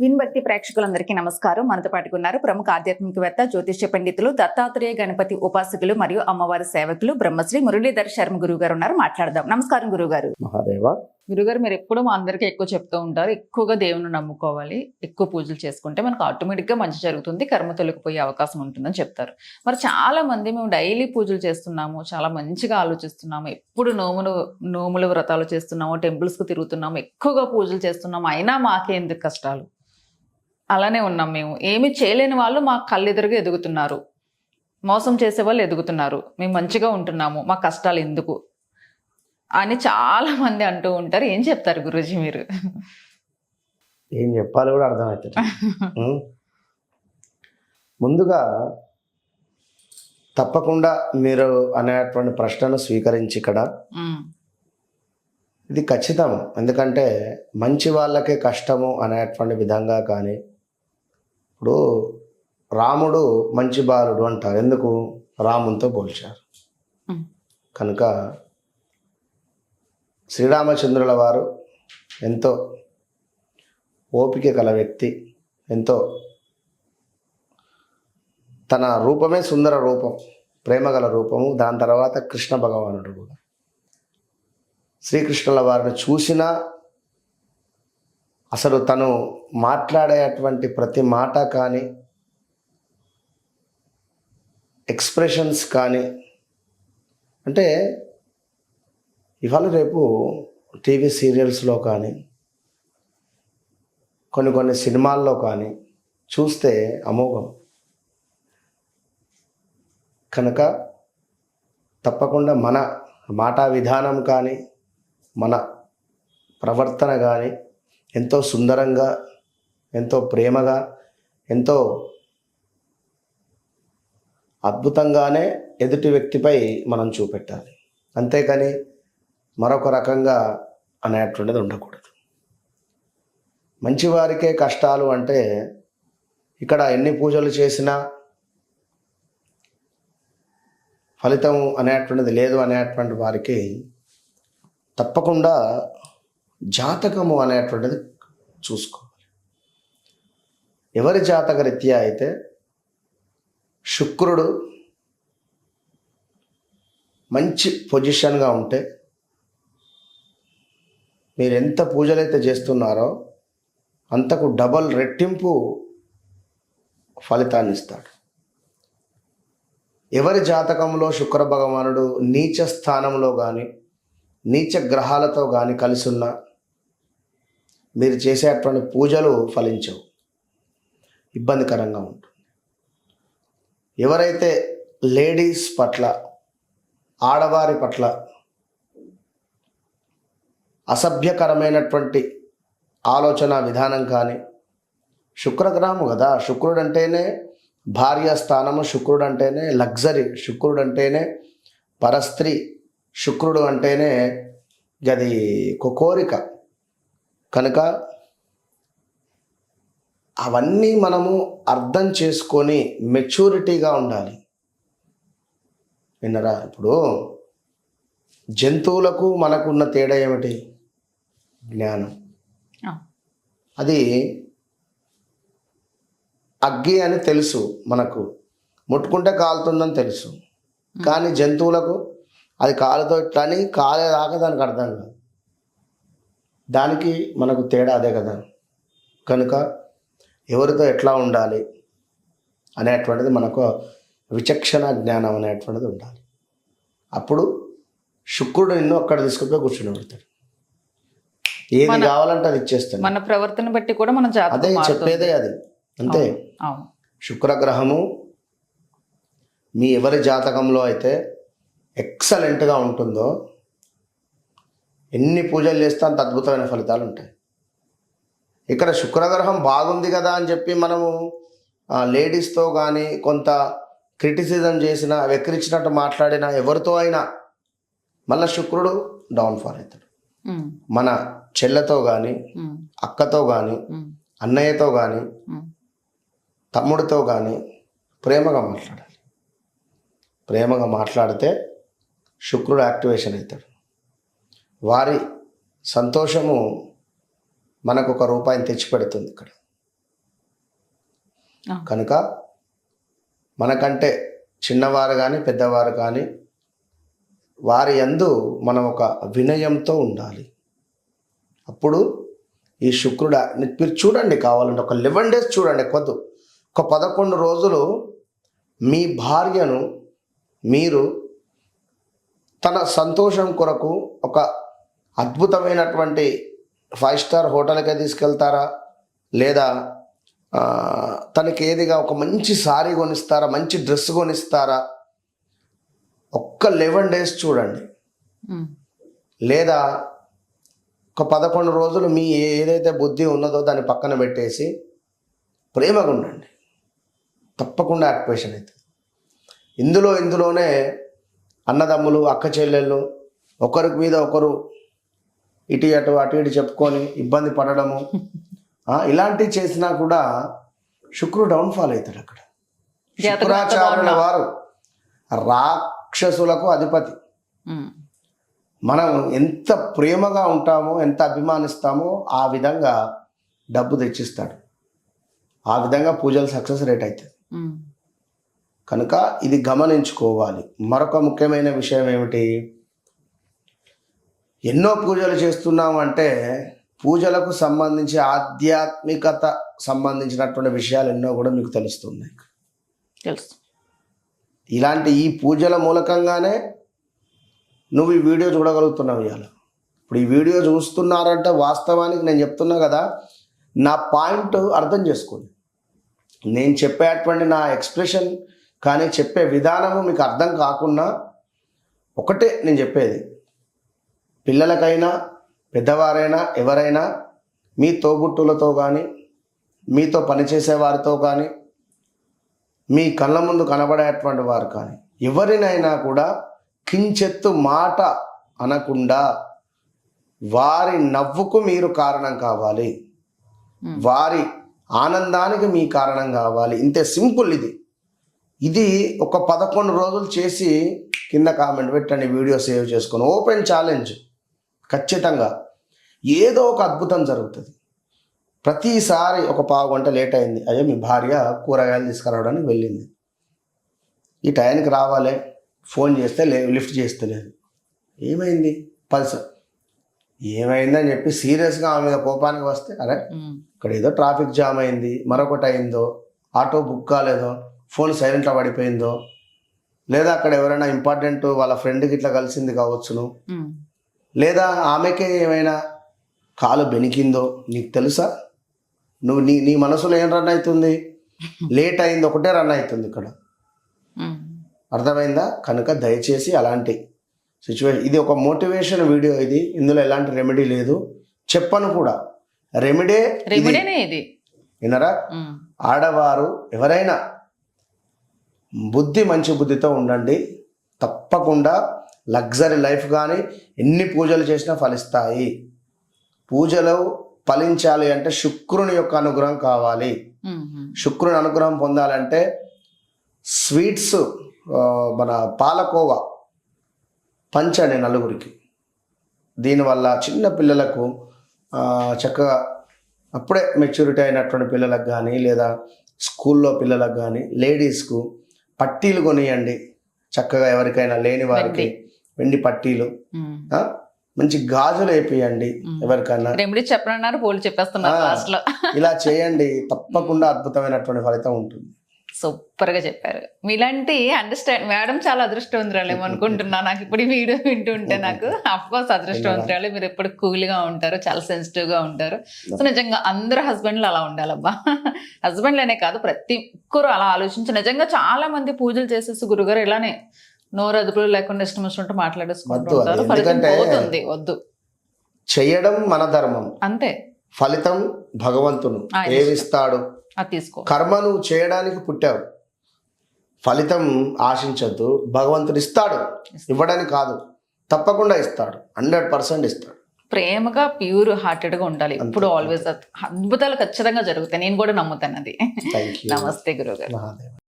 విన్బట్టి ప్రేక్షకులందరికీ నమస్కారం. మనతో పాటుకున్నారు ఉన్నారు ప్రముఖ ఆధ్యాత్మికవేత్త జ్యోతిష్య పండితులు దత్తాత్రేయ గణపతి ఉపాసకులు మరియు అమ్మవారి సేవకులు బ్రహ్మశ్రీ మురళీధర్ శర్మ గురువు గారు ఉన్నారు. మాట్లాడదాం. నమస్కారం గురుగారు మహాదేవ. గురుగారు మీరు ఎప్పుడూ మా అందరికీ ఎక్కువ చెప్తూ ఉంటారు. ఎక్కువగా దేవుని నమ్ముకోవాలి. ఎక్కువ పూజలు చేసుకుంటే మనకు ఆటోమేటిక్గా మంచి జరుగుతుంది. కర్మ తొలగిపోయే అవకాశం ఉంటుందని చెప్తారు. మరి చాలా మంది మేము డైలీ పూజలు చేస్తున్నాము. చాలా మంచిగా ఆలోచిస్తున్నాము. ఎప్పుడు నోములు నోముల వ్రతాలు చేస్తున్నాము. టెంపుల్స్కి తిరుగుతున్నాము. ఎక్కువగా పూజలు చేస్తున్నాము. అయినా మాకే ఎందుకు కష్టాలు? అలానే ఉన్నాం మేము. ఏమి చేయలేని వాళ్ళు మా కళ్ళెదురుగా ఎదుగుతున్నారు. మోసం చేసే వాళ్ళు ఎదుగుతున్నారు. మేము మంచిగా ఉంటున్నాము. మా కష్టాలు ఎందుకు? అని చాలా మంది అంటూ ఉంటారు. ఏం చెప్తారు గురూజీ మీరు? ఏం చెప్పాలో కూడా అర్థమవుతుంది? ముందుగా తప్పకుండా మీరు అనేటువంటి ప్రశ్నను స్వీకరించి ఇక్కడ ఇది ఖచ్చితం. ఎందుకంటే మంచి వాళ్ళకే కష్టము అనేటువంటి విధంగా కానీ ఇప్పుడు రాముడు మంచి బాలుడు అంటారు. ఎందుకు? రామునితో పోల్చారు. కనుక శ్రీరామచంద్రుల వారు ఎంతో ఓపిక గల వ్యక్తి ఎంతో తన రూపమే సుందర రూపం ప్రేమగల రూపము. దాని తర్వాత కృష్ణ భగవానుడు కూడా. శ్రీకృష్ణుల వారిని చూసినా అసలు తను మాట్లాడేటువంటి ప్రతి మాట కానీ ఎక్స్ప్రెషన్స్ కానీ అంటే ఇవాళ రేపు టీవీ సీరియల్స్లో కానీ కొన్ని కొన్ని సినిమాల్లో కానీ చూస్తే అమోఘం. కనుక తప్పకుండా మన మాటా విధానం కానీ మన ప్రవర్తన కానీ ఎంతో సుందరంగా ఎంతో ప్రేమగా ఎంతో అద్భుతంగానే ఎదుటి వ్యక్తిపై మనం చూపెట్టాలి. అంతేకాని మరొక రకంగా అనేటువంటిది ఉండకూడదు. మంచివారికే కష్టాలు అంటే ఇక్కడ ఎన్ని పూజలు చేసినా ఫలితం అనేటువంటిది లేదు అనేటువంటి వారికి తప్పకుండా జాతకము అనేటువంటిది చూసుకోవాలి. ఎవరి జాతక రీత్యా అయితే శుక్రుడు మంచి పొజిషన్గా ఉంటే మీరు ఎంత పూజలైతే చేస్తున్నారో అంతకు డబల్ రెట్టింపు ఫలితాన్ని ఇస్తాడు ఎవరి జాతకంలో శుక్ర భగవానుడు నీచ స్థానంలో కానీ నీచ గ్రహాలతో కానీ కలిసి ఉన్నా మీరు చేసేటువంటి పూజలు ఫలించవు. ఇబ్బందికరంగా ఉంటుంది. ఎవరైతే లేడీస్ పట్ల ఆడవారి పట్ల అసభ్యకరమైనటువంటి ఆలోచన విధానం కానీ శుక్రగ్రహము కదా. శుక్రుడు అంటేనే భార్య స్థానము శుక్రుడు అంటేనే లగ్జరీ శుక్రుడు అంటేనే పరస్త్రీ శుక్రుడు అంటేనే అది ఒక కోరిక. కనుక అవన్నీ మనము అర్థం చేసుకొని మెచ్యూరిటీగా ఉండాలి. విన్నరా? ఇప్పుడు జంతువులకు మనకున్న తేడా ఏమిటి? జ్ఞానం. అది అగ్గి అని తెలుసు మనకు. ముట్టుకుంటే కాలుతుందని తెలుసు. కానీ జంతువులకు అది కాలుతో ఇట్లా అని కాలేదాకా దానికి అర్థం కాదు. దానికి మనకు తేడా అదే కదా. కనుక ఎవరితో ఎట్లా ఉండాలి అనేటువంటిది మనకు విచక్షణ జ్ఞానం అనేటువంటిది ఉండాలి. అప్పుడు శుక్రుడు నిన్ను అక్కడ తీసుకుపోయి కూర్చుని పెడతాడు ఏది కావాలంటే అది ఇచ్చేస్తాడు మన ప్రవర్తన బట్టి కూడా మన అదే. చెప్పేదే అది. అంతే. శుక్రగ్రహము మీ ఎవరి జాతకంలో అయితే ఎక్సలెంట్గా ఉంటుందో ఎన్ని పూజలు చేస్తే అంత అద్భుతమైన ఫలితాలు ఉంటాయి. ఇక్కడ శుక్రగ్రహం బాగుంది కదా అని చెప్పి మనము లేడీస్తో కానీ కొంత క్రిటిసిజం చేసిన వెక్కిరించినట్టు మాట్లాడిన ఎవరితో అయినా మళ్ళీ శుక్రుడు డౌన్ఫాల్ అవుతాడు. మన చెల్లెతో కానీ అక్కతో కానీ అన్నయ్యతో కానీ తమ్ముడితో కానీ ప్రేమగా మాట్లాడాలి. ప్రేమగా మాట్లాడితే శుక్రుడు యాక్టివేషన్ అవుతాడు. వారి సంతోషము మనకు ఒక రూపాయిని తెచ్చిపెడుతుంది ఇక్కడ. కనుక మనకంటే చిన్నవారు కానీ పెద్దవారు కానీ వారి యందు మనం ఒక వినయంతో ఉండాలి. అప్పుడు ఈ శుక్రుడు మీరు చూడండి కావాలంటే ఒక లెవెన్ డేస్ చూడండి కొద్దు. ఒక పదకొండు రోజులు మీ భార్యను మీరు తన సంతోషం కొరకు ఒక అద్భుతమైనటువంటి ఫైవ్ స్టార్ హోటల్కే తీసుకెళ్తారా? లేదా తనకి ఏదిగా ఒక మంచి సారీ కొనిస్తారా? మంచి డ్రెస్ కొనిస్తారా? ఒక్క లెవెన్ డేస్ చూడండి. లేదా ఒక పదకొండు రోజులు మీ ఏదైతే బుద్ధి ఉన్నదో దాన్ని పక్కన పెట్టేసి ప్రేమగా ఉండండి తప్పకుండా యాక్టివేషన్ అవుతుంది ఇందులో ఇందులోనే అన్నదమ్ములు అక్క చెల్లెళ్ళు ఒకరికి మీద ఒకరు ఇటు అటు అటు ఇటు చెప్పుకొని ఇబ్బంది పడడము ఇలాంటివి చేసినా కూడా శుక్రుడు డౌన్ఫాల్ అవుతాడు అక్కడ శుక్రాచార్యుల. వారు రాక్షసులకు అధిపతి. మనం ఎంత ప్రేమగా ఉంటామో ఎంత అభిమానిస్తామో ఆ విధంగా డబ్బు తెచ్చిస్తాడు. ఆ విధంగా పూజలు సక్సెస్ రేట్ అవుతుంది. కనుక ఇది గమనించుకోవాలి. మరొక ముఖ్యమైన విషయం ఏమిటి? ఎన్నో పూజలు చేస్తున్నాం అంటే పూజలకు సంబంధించి ఆధ్యాత్మికత సంబంధించినటువంటి విషయాలు ఎన్నో కూడా మీకు తెలుస్తున్నాయి. తెలుసు ఇలాంటి ఈ పూజల మూలకంగానే నువ్వు ఈ వీడియో చూడగలుగుతున్నావు ఇవాళ. ఇప్పుడు ఈ వీడియో చూస్తున్నారంటే వాస్తవానికి నేను చెప్తున్నా కదా నా పాయింట్ అర్థం చేసుకోండి. నేను చెప్పేటువంటి నా ఎక్స్ప్రెషన్ కానీ చెప్పే విధానము మీకు అర్థం కాకుండా ఒకటే నేను చెప్పేది. పిల్లలకైనా పెద్దవారైనా ఎవరైనా మీ తోబుట్టులతో కానీ మీతో పనిచేసే వారితో కానీ మీ కళ్ళ ముందు కనబడేటువంటి వారు కానీ ఎవరినైనా కూడా కించెత్తు మాట అనకుండా వారి నవ్వుకు మీరు కారణం కావాలి. వారి ఆనందానికి మీ కారణం కావాలి. ఇంతే సింపుల్ ఇది. ఇది ఒక పదకొండు రోజులు చేసి కింద కామెంట్ పెట్టండి వీడియో సేవ్ చేసుకొని. Open challenge. ఖచ్చితంగా. ఏదో ఒక అద్భుతం జరుగుతుంది. ప్రతిసారి ఒక పావు గంట లేట్ అయింది. అయ్యో మీ భార్య కూరగాయలు తీసుకురావడానికి వెళ్ళింది. ఈ టైంకి రావాలి. ఫోన్ చేస్తే లే లిఫ్ట్ చేస్తే లేదు ఏమైంది పల్స ఏమైందని చెప్పి సీరియస్గా ఆమె మీద కోపానికి వస్తే అరే. ఇక్కడ ఏదో ట్రాఫిక్ జామ్ అయింది మరొకటి అయిందో ఆటో బుక్ కాలేదో ఫోన్ సైలెంట్లో పడిపోయిందో లేదా అక్కడ ఎవరైనా ఇంపార్టెంట్ వాళ్ళ ఫ్రెండ్కి ఇట్లా కలిసింది కావచ్చును. లేదా ఆమెకే ఏమైనా కాలు బెనికిందో నీకు తెలుసా నువ్వు నీ నీ మనసులో ఏం రన్ అవుతుంది లేట్ అయింది ఒకటే రన్ అవుతుంది ఇక్కడ. అర్థమైందా? కనుక దయచేసి అలాంటి సిచ్యువేషన్ ఇది ఒక మోటివేషన్ వీడియో ఇది. ఇందులో ఎలాంటి రెమెడీ లేదు. చెప్పను కూడా. రెమెడీ ఇది. వినరా. ఆడవారు ఎవరైనా బుద్ధి మంచి బుద్ధితో ఉండండి. తప్పకుండా లగ్జరీ లైఫ్ కానీ ఎన్ని పూజలు చేసినా ఫలిస్తాయి. పూజలు ఫలించాలి అంటే శుక్రుని యొక్క అనుగ్రహం కావాలి. శుక్రుని అనుగ్రహం పొందాలంటే స్వీట్స్ మన పాలకోవా పంచండి నలుగురికి. దీనివల్ల చిన్న పిల్లలకు చక్కగా అప్పుడే మెచ్యూరిటీ అయినటువంటి పిల్లలకు కానీ లేదా స్కూల్లో పిల్లలకు కానీ లేడీస్కు పట్టీలు కొనియండి. చక్కగా ఎవరికైనా లేని వారికి వెండి పట్టీలు. మంచి గాజులు వేపియండి ఎవరికైనా రెమెడీ చెప్పనన్నారు పోలు చెప్పేస్తున్నారు ఇలా చేయండి. తప్పకుండా అద్భుతమైనటువంటి ఫలితం ఉంటుంది. సూపర్గా చెప్పారు. మీలాంటి అండర్స్టాండ్ మేడం చాలా అదృష్టవంతురాలేమో అనుకుంటున్నా. నాకు ఇప్పుడు ఈ వీడియో వింటుంటే నాకు అఫ్ కోర్స్ అదృష్టవంతురాలు. మీరు ఎప్పుడు కూల్గా ఉంటారు చాలా సెన్సిటివ్గా ఉంటారు. సో నిజంగా అందరు హస్బెండ్లు అలా ఉండాలబ్బా. హస్బెండ్లనే కాదు ప్రతి ఒక్కరు అలా ఆలోచించి నిజంగా చాలా మంది పూజలు చేసేసి గురుగారు ఇలానే నోరు అదుపులు లేకుండా ఇష్టం వచ్చినట్టు మాట్లాడేసుకుంటూ వద్దు అది. ఉంటారు ఫలితం పోతుంది. వద్దు. చేయడం మన ధర్మం. అంతే. ఫలితం భగవంతుడు ఏమిస్తాడు? తీసుకో. కర్మ నువ్వు చేయడానికి పుట్టావు. ఫలితం ఆశించద్దు. భగవంతుడు ఇస్తాడు. ఇవ్వడానికి కాదు. తప్పకుండా ఇస్తాడు. హండ్రెడ్ పర్సెంట్ ఇస్తాడు. ప్రేమగా ప్యూర్ హార్టెడ్గా ఉండాలి ఇప్పుడు ఆల్వేస్ అద్భుతాలు ఖచ్చితంగా జరుగుతాయి. నేను కూడా నమ్ముతాను అది. నమస్తే గురుగారు మహాదేవ్.